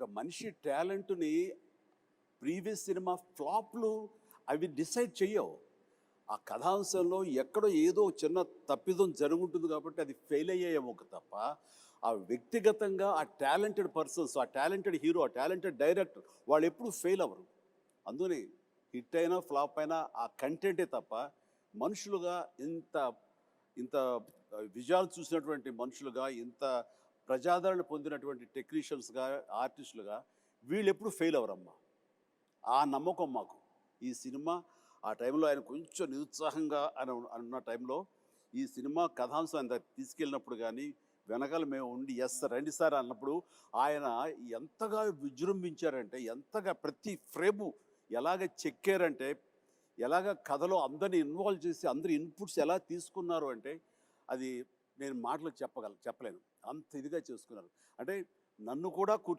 ఒక మనిషి టాలెంట్ని ప్రీవియస్ సినిమా ఫ్లాప్లు అవి డిసైడ్ చెయ్యవు. ఆ కథాంశంలో ఎక్కడో ఏదో చిన్న తప్పిదం జరుగుంటుంది కాబట్టి అది ఫెయిల్ అయ్యేమో తప్ప ఆ వ్యక్తిగతంగా ఆ టాలెంటెడ్ పర్సన్స్ ఆ టాలెంటెడ్ హీరో ఆ టాలెంటెడ్ డైరెక్టర్ వాళ్ళు ఎప్పుడు ఫెయిల్ అవ్వరు. అందుకని హిట్ అయినా ఫ్లాప్ అయినా ఆ కంటెంటే తప్ప మనుషులుగా ఇంత ఇంత విజయాలు చూసినటువంటి మనుషులుగా ఇంత ప్రజాదరణ పొందినటువంటి టెక్నీషియన్స్గా ఆర్టిస్టులుగా వీళ్ళు ఎప్పుడు ఫెయిల్ అవరమ్మా ఆ నమ్మకం మాకు. ఈ సినిమా ఆ టైంలో ఆయన కొంచెం నిరుత్సాహంగా అని అన్న టైంలో ఈ సినిమా కథాంశం ఆయన తీసుకెళ్ళినప్పుడు కానీ వెనకాల మేము ఉండి ఎస్ రండి సార్ అన్నప్పుడు ఆయన ఎంతగా విజృంభించారంటే ఎంతగా ప్రతి ఫ్రేము ఎలాగ చెక్కారంటే ఎలాగ కథలో అందరిని ఇన్వాల్వ్ చేసి అందరి ఇన్పుట్స్ ఎలా తీసుకున్నారు అంటే అది నేను మాటలు చెప్పగల చెప్పలేను. అంత ఇదిగా చేసుకున్నారు. అంటే నన్ను కూడా కూర్చో